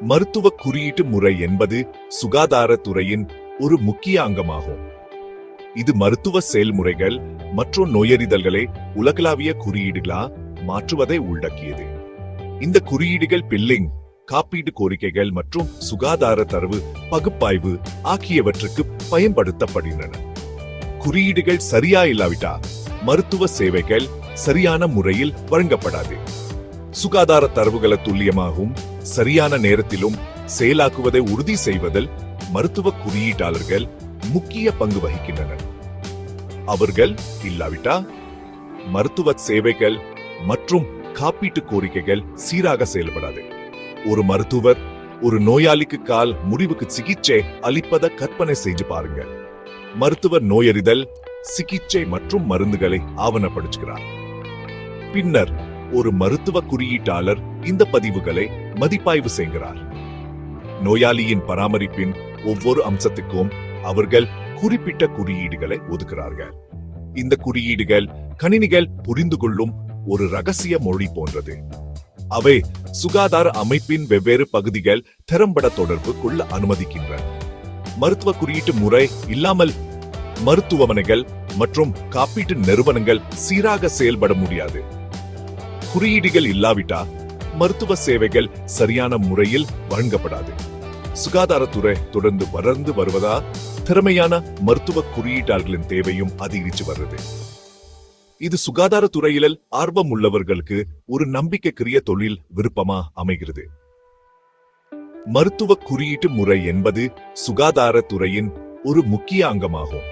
மருத்துவ குறியீட்டு முறை என்பது சுகாதாரத்துறையின் ஒரு முக்கிய அங்கமாகும். இது மருத்துவ செயல்முறைகள் மற்றும் நோயறிதல்களை உலகளாவிய குறியீடுகளா மாற்றுவதை உள்ளடக்கியது. இந்த குறியீடுகள் பில்லிங் காப்பீடு கோரிக்கைகள் மற்றும் சுகாதார தரவு பகுப்பாய்வு ஆகியவற்றுக்கு பயன்படுத்தப்படுகின்றன. குறியீடுகள் சரியா இல்லாவிட்டா மருத்துவ சேவைகள் சரியான முறையில் வழங்கப்படாது. சுகாதார தரவுகளை துல்லியமாகவும் சரியான நேரத்திலும் செயலாக்குவதை உறுதி செய்வதில் மருத்துவ குறியீட்டாளர்கள் முக்கிய பங்கு வகிக்கின்றனர். அவர்கள் இல்லாவிட்டா மருத்துவ சேவைகள் மற்றும் காப்பீட்டு கோரிக்கைகள் சீராக செயல்படாது. ஒரு மருத்துவர் ஒரு நோயாளிக்கு கால் முறிவுக்கு சிகிச்சை அளிப்பதை கற்பனை செய்து பாருங்கள். மருத்துவர் நோயறிதல் சிகிச்சை மற்றும் மருந்துகளை ஆவணப்படுத்துகிறார். பின்னர் ஒரு மருத்துவ குறியீட்டாளர் இந்த பதிவுகளை மதிப்பாய்வு செய்கிறார். நோயாளியின் பராமரிப்பின் ஒவ்வொரு அம்சத்துக்கும் அவர்கள் குறிப்பிட்ட குறியீடுகளை ஒதுக்கிறார்கள் இந்த குறியீடுகள் கணினிகள் புரிந்து கொள்ளும் ஒரு ரகசிய மொழி போன்றது. அவை சுகாதார அமைப்பின் வெவ்வேறு பகுதிகள் திறம்பட தொடர்பு கொள்ள அனுமதிக்கின்றன. மருத்துவ குறியீட்டு முறை இல்லாமல் மருத்துவமனைகள் மற்றும் காப்பீட்டு நிறுவனங்கள் சீராக செயல்பட முடியாது. குறியீடுகள் இல்லாவிட்டா மருத்துவ சேவைகள் சரியான முறையில் வழங்கப்படாது. சுகாதாரத்துறை தொடர்ந்து வளர்ந்து வருவதால் திறமையான மருத்துவ குறியீட்டாளர்களின் தேவையும் அதிகரித்து வருது இது சுகாதாரத்துறையில் ஆர்வம் உள்ளவர்களுக்கு ஒரு நம்பிக்கைக்குரிய தொழில் விருப்பமா அமைகிறது. மருத்துவ குறியீட்டு முறை என்பது சுகாதாரத்துறையின் ஒரு முக்கிய அங்கமாகும்.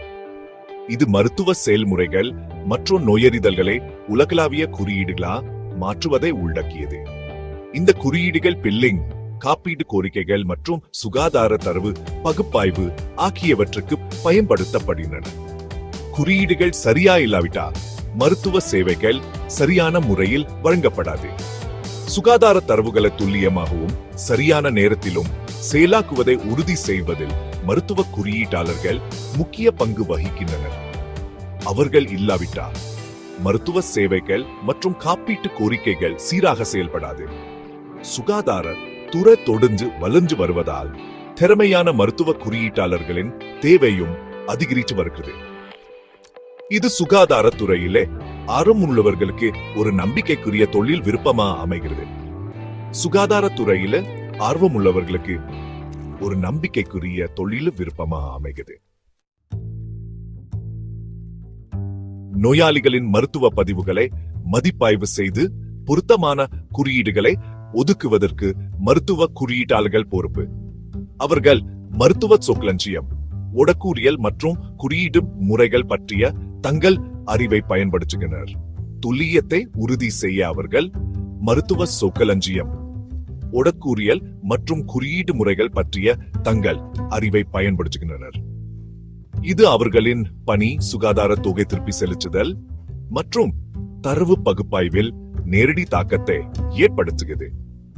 இது மருத்துவ செயல்முறைகள் மற்றும் நோயறிதல்களை உலகளாவிய குறியீடுகளா மாற்றுவதை உள்ளடக்கியது. இந்த குறியீடுகள் பில்லிங் காப்பீடு கோரிக்கைகள் மற்றும் சுகாதார தரவு பகுப்பாய்வு ஆகியவற்றுக்கு பயன்படுத்தப்படுகின்றன. குறியீடுகள் சரியா இல்லாவிட்டா மருத்துவ சேவைகள் சரியான முறையில் வழங்கப்படாது. சுகாதார தரவுகளை துல்லியமாகவும் சரியான நேரத்திலும் செயலாக்குவதை உறுதி செய்வதில் மருத்துவ குறியீட்டாளர்கள் முக்கிய பங்கு வகிக்கின்றனர். அவர்கள் இல்லாவிட்டால் மருத்துவ சேவைகள் மற்றும் காப்பீட்டு கோரிக்கைகள் சீராக செயல்படாது. சுகாதார துறை தொடர்ந்து வளர்ந்து வருவதால் திறமையான மருத்துவ குறியீட்டாளர்களின் தேவையும் அதிகரித்து வருகிறது. இது சுகாதாரத்துறையிலே ஆர்வம் உள்ளவர்களுக்கு ஒரு நம்பிக்கைக்குரிய தொழில் விருப்பமா அமைகிறது. சுகாதாரத்துறையில ஆர்வம் உள்ளவர்களுக்கு ஒரு நம்பிக்கைக்குரிய தொழில் விருப்பமா அமைகிறது. நோயாளிகளின் மருத்துவ பதிவுகளை மதிப்பாய்வு செய்து பொருத்தமான குறியீடுகளை ஒதுக்குவதற்கு மருத்துவ குறியீட்டாளர்கள் பொறுப்பு. அவர்கள் மருத்துவ சொக்லஞ்சியம் உடக்கூறியல் மற்றும் குறியீடு முறைகள் பற்றிய தங்கள் அறிவை பயன்படுத்துகின்றனர். துல்லியத்தை உறுதி செய்ய அவர்கள் மருத்துவ சொக்கலஞ்சியம் உடக்கூறியல் மற்றும் குறியீடு முறைகள் பற்றிய தங்கள் அறிவை பயன்படுத்துகின்றனர். இது அவர்களின் பணி சுகாதார தொகை திருப்பி செலுத்துதல் மற்றும் தரவு பகுப்பாய்வில் நேரடி தாக்கத்தை ஏற்படுத்துகிறது.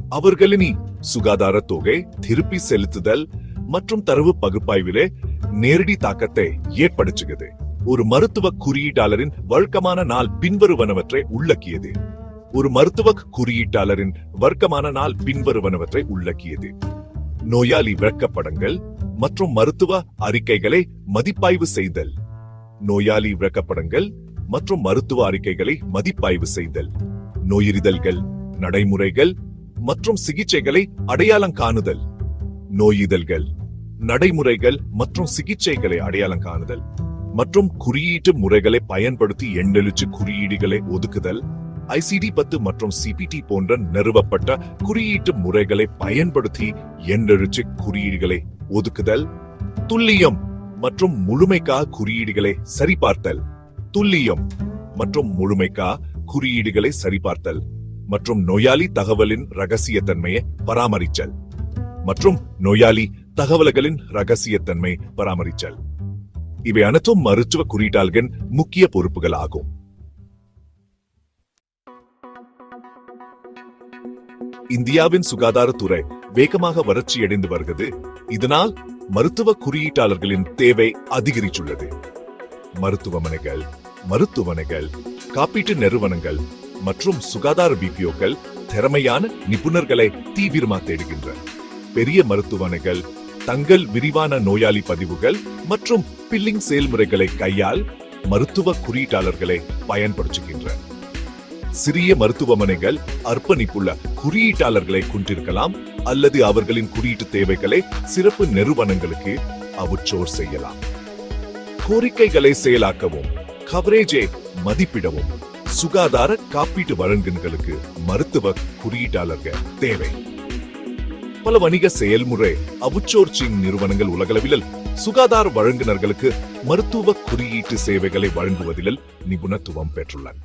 அவர்களின் சுகாதார தொகை திருப்பி செலுத்துதல் மற்றும் தரவு பகுப்பாய்விலே நேரடி தாக்கத்தை ஏற்படுத்துகிறது. ஒரு மருத்துவ குறியீட்டாளரின் வழக்கமான நாள் பின்வருவனவற்றை உள்ளக்கியது ஒரு மருத்துவ குறியீட்டாளரின் வர்க்கமான நாள் பின்வருவனவற்றை உள்ளக்கியது நோயாளி விளக்கப்படங்கள் மற்றும் மருத்துவ அறிக்கைகளை மதிப்பாய்வு செய்தல். நோயாளி விளக்கப்படங்கள் மற்றும் மருத்துவ அறிக்கைகளை மதிப்பாய்வு செய்தல். நோயறிதல்கள் நடைமுறைகள் மற்றும் சிகிச்சைகளை அடையாளம் காணுதல். நோயிதழ்கள் நடைமுறைகள் மற்றும் சிகிச்சைகளை அடையாளம் காணுதல். மற்றும் குறியீட்டு முறைகளை பயன்படுத்தி எண்ணெழுச்சு குறியீடுகளை ஒதுக்குதல். ஐசிடி பத்து மற்றும் சிபிடி போன்ற நிறுவப்பட்ட குறியீட்டு முறைகளை பயன்படுத்தி எண்ணெழுச்சு குறியீடுகளை ஒதுக்குதல் துல்லியம் மற்றும் முழுமைக்கா குறியீடுகளை சரிபார்த்தல். துல்லியம் மற்றும் முழுமைக்கா குறியீடுகளை சரிபார்த்தல் மற்றும் நோயாளி தகவலின் ரகசியத்தன்மையை பராமரித்தல் மற்றும் நோயாளி தகவல்களின் ரகசியத்தன்மை பராமரித்தல். இவை அனைத்தும் மருத்துவ குறியீட்டாளர்களின் முக்கிய பொறுப்புகள் ஆகும். இந்தியாவின் சுகாதாரத்துறை வேகமாக வளர்ச்சியடைந்து வருகிறது. இதனால் மருத்துவ குறியீட்டாளர்களின் தேவை அதிகரித்துள்ளது. மருத்துவமனைகள் மருத்துவமனைகள் காப்பீட்டு நிறுவனங்கள் மற்றும் சுகாதார பிபிஓக்கள் திறமையான நிபுணர்களை தீவிரமா தேடுகின்றன. பெரிய மருத்துவமனைகள் தங்கள் விரிவான நோயாளி பதிவுகள் மற்றும் பில்லிங் செயல்முறைகளை கையால் மருத்துவ குறியீட்டாளர்களை பயன்படுத்துகின்றன. சிறிய மருத்துவமனைகள் அர்ப்பணிப்புள்ள குறியீட்டாளர்களை கொண்டிருக்கலாம் அல்லது அவர்களின் குறியீட்டு தேவைகளை சிறப்பு நிறுவனங்களுக்கு அவுட்சோர் செய்யலாம். கோரிக்கைகளை செயலாக்கவும் கவரேஜை மதிப்பிடவும் சுகாதார காப்பீட்டு வழங்குனர்களுக்கு மருத்துவ குறியீட்டாளர்கள் தேவை. பல வணிக செயல்முறை அவுட்சோர்சிங் நிறுவனங்கள் உலகளவில் சுகாதார வழங்குனர்களுக்கு மருத்துவ குறியீட்டு சேவைகளை வழங்குவதில் நிபுணத்துவம் பெற்றுள்ளன.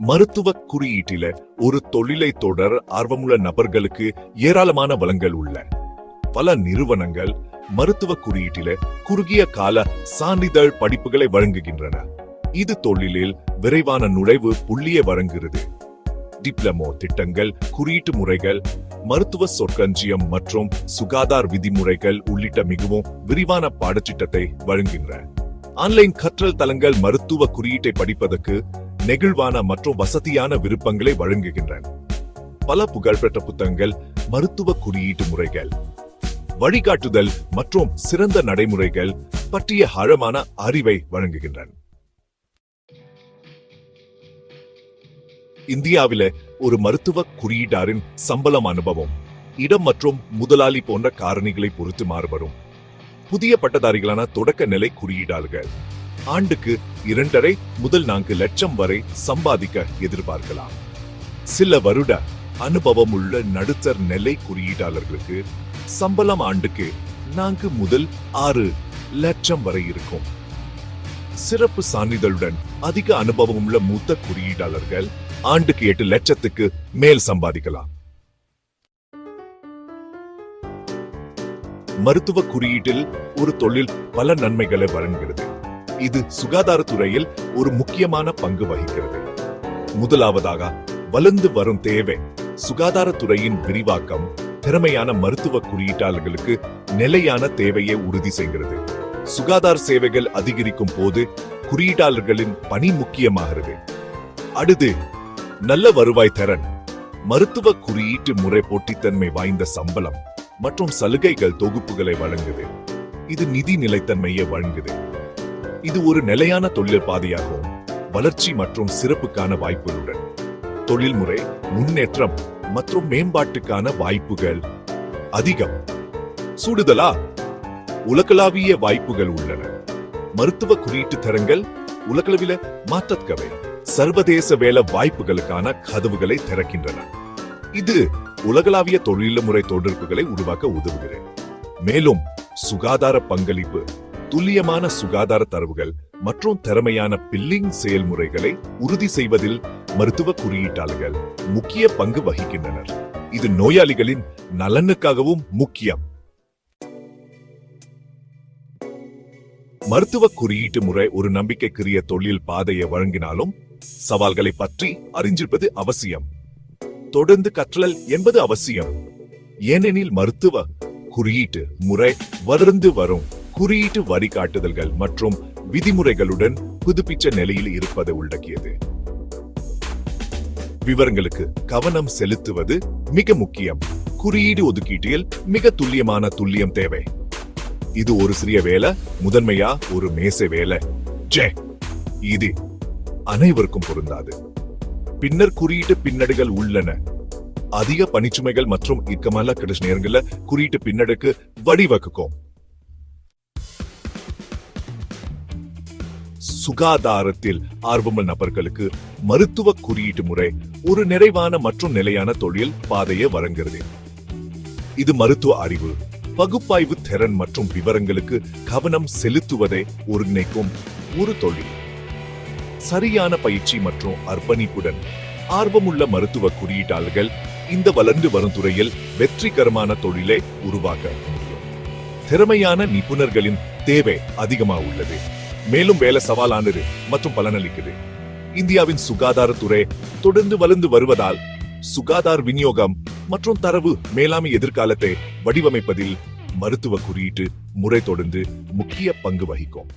மருத்துவ குறியீட்டில ஒரு தொழிலை தொடர் ஆர்வமுள்ள நபர்களுக்கு ஏராளமான வளங்கள் உள்ள பல நிறுவனங்கள் மருத்துவ குறியீட்டில குறுகிய கால சான்றிதழ் படிப்புகளை வழங்குகின்றன. இது தொழிலில் விரைவான நுழைவு புள்ளியை வழங்குகிறது. டிப்ளமோ திட்டங்கள் குறியீட்டு முறைகள் மருத்துவ சொற்கஞ்சியம் மற்றும் சுகாதார விதிமுறைகள் உள்ளிட்ட மிகவும் விரிவான பாடத்திட்டத்தை வழங்குகின்றன. ஆன்லைன் கற்றல் தளங்கள் மருத்துவ குறியீட்டை படிப்பதற்கு நெகிழ்வான மற்றும் வசதியான விருப்பங்களை வழங்குகின்றன. பல புகழ்பெற்ற புத்தகங்கள் மருத்துவ குறியீட்டு முறைகள் வழிகாட்டுதல் மற்றும் சிறந்த நடைமுறைகள் பற்றிய ஆழமான அறிவை வழங்குகின்றன. இந்தியாவில ஒரு மருத்துவ குறியீட்டாரின் சம்பளம் அனுபவம் இடம் மற்றும் முதலாளி போன்ற காரணிகளை பொறுத்து மாறுபடும். புதிய பட்டதாரிகளான தொடக்க நிலை குறியீடாளர்கள் ஆண்டுக்கு இரண்டரை முதல் நான்கு லட்சம் வரை சம்பாதிக்க எதிர்பார்க்கலாம். சில வருட அனுபவம் உள்ள நடுத்தர் நிலை குறியீட்டாளர்களுக்கு சம்பளம் ஆண்டுக்கு நான்கு முதல் ஆறு லட்சம் வரை இருக்கும். சிறப்பு சான்றிதழுடன் அதிக அனுபவம் உள்ள மூத்த குறியீட்டாளர்கள் ஆண்டுக்கு எட்டு லட்சத்துக்கு மேல் சம்பாதிக்கலாம். மருத்துவ குறியீட்டில் ஒரு தொழில் பல நன்மைகளை வழங்குகிறது. இது சுகாதாரத்துறையில் ஒரு முக்கியமான பங்கு வகிக்கிறது. முதலாவதாக வளர்ந்து வரும் தேவை சுகாதாரத்துறையின் விரிவாக்கம் திறமையான மருத்துவ குறியீட்டாளர்களுக்கு நிலையான தேவையை உறுதி செய்கிறது. சுகாதார சேவைகள் அதிகரிக்கும் போது குறியீட்டாளர்களின் பணி முக்கியமாகிறது. அடுத்து நல்ல வருவாய் திறன் மருத்துவ குறியீட்டு முறை போட்டித்தன்மை வாய்ந்த சம்பளம் மற்றும் சலுகைகள் தொகுப்புகளை வழங்குது. இது நிதி நிலைத்தன்மையை வழங்குது. இது ஒரு நிலையான தொழில் பாதையாகும். வளர்ச்சி மற்றும் சிறப்புக்கான வாய்ப்புகளுடன். தொழில்முறை முன்னேற்றம் மற்றும் மேம்பாட்டுக்கான வாய்ப்புகள் அதிகம். சூடுதலா? உலகளாவிய வாய்ப்புகள் உள்ளன. மருத்துவ குறியீட்டு தரங்கள் உலகளவில மாற்றத்கவை சர்வதேச வேலை வாய்ப்புகளுக்கான கதவுகளை திறக்கின்றன. இது உலகளாவிய தொழில்முறை தொடர்புகளை உருவாக்க உதவுகிறது. மேலும் சுகாதார பங்களிப்பு துல்லியமான சுகாதார தரவுகள் மற்றும் திறமையான பில்லிங் செயல்முறைகளை உறுதி செய்வதில் மருத்துவ குறியீட்டாளர்கள் முக்கிய பங்கு வகிக்கின்றனர். இது நோயாளிகளின் நலனுக்காகவும் முக்கியம். மருத்துவ குறியீட்டு முறை ஒரு நம்பிக்கைக்குரிய தொழில் பாதையை வழங்கினாலும் சவால்களை பற்றி அறிஞ்சிருப்பது அவசியம். தொடர்ந்து கற்றல் என்பது அவசியம். ஏனெனில் மருத்துவ குறியீட்டு முறை வளர்ந்து வரும். குறியீட்டு வழிகாட்டுதல்கள் மற்றும் விதிமுறைகளுடன் புதுப்பிச்ச நிலையில் இருப்பதை உள்ளடக்கியது. விவரங்களுக்கு கவனம் செலுத்துவது மிக முக்கியம். குறியீடு ஒதுக்கீட்டில் மிக துல்லியமான துல்லியம் தேவை. இது ஒரு சிறிய வேலை முதன்மையா ஒரு மேசை வேலை. ஜே! இது அனைவருக்கும் பொருந்தாது. பின்னர் குறியீட்டு பின்னடுகள் உள்ளன. அதிக பணிச்சுமைகள் மற்றும் இக்கமல்ல கிடைச்ச நேரங்களில் குறியீட்டு பின்னடுக்கு வடிவகுக்கும் சுகாதாரத்தில் ஆர்வமுள்ள நபர்களுக்கு மருத்துவ குறியீட்டு முறை ஒரு நிறைவான மற்றும் நிலையான தொழில் பாதையை வழங்குகிறது. இது மருத்துவ அறிவு பகுப்பாய்வு திறன் மற்றும் விவரங்களுக்கு கவனம் செலுத்துவதை ஒருங்கிணைக்கும் ஒரு தொழில். சரியான பயிற்சி மற்றும் அர்ப்பணிப்புடன் ஆர்வமுள்ள மருத்துவ குறியீட்டாளர்கள் இந்த வளர்ந்து வரும் துறையில் வெற்றிகரமான தொழிலை உருவாக்க முடியும். திறமையான நிபுணர்களின் தேவை அதிகமாக உள்ளது. மேலும் வேலை சவாலானது மற்றும் பலனளிக்குது. இந்தியாவின் சுகாதாரத்துறை தொடர்ந்து வளர்ந்து வருவதால் சுகாதார விநியோகம் மற்றும் தரவு மேலாண்மை எதிர்காலத்தை வடிவமைப்பதில் மருத்துவ குறியீட்டு முறை தொடர்ந்து முக்கிய பங்கு வகிக்கும்.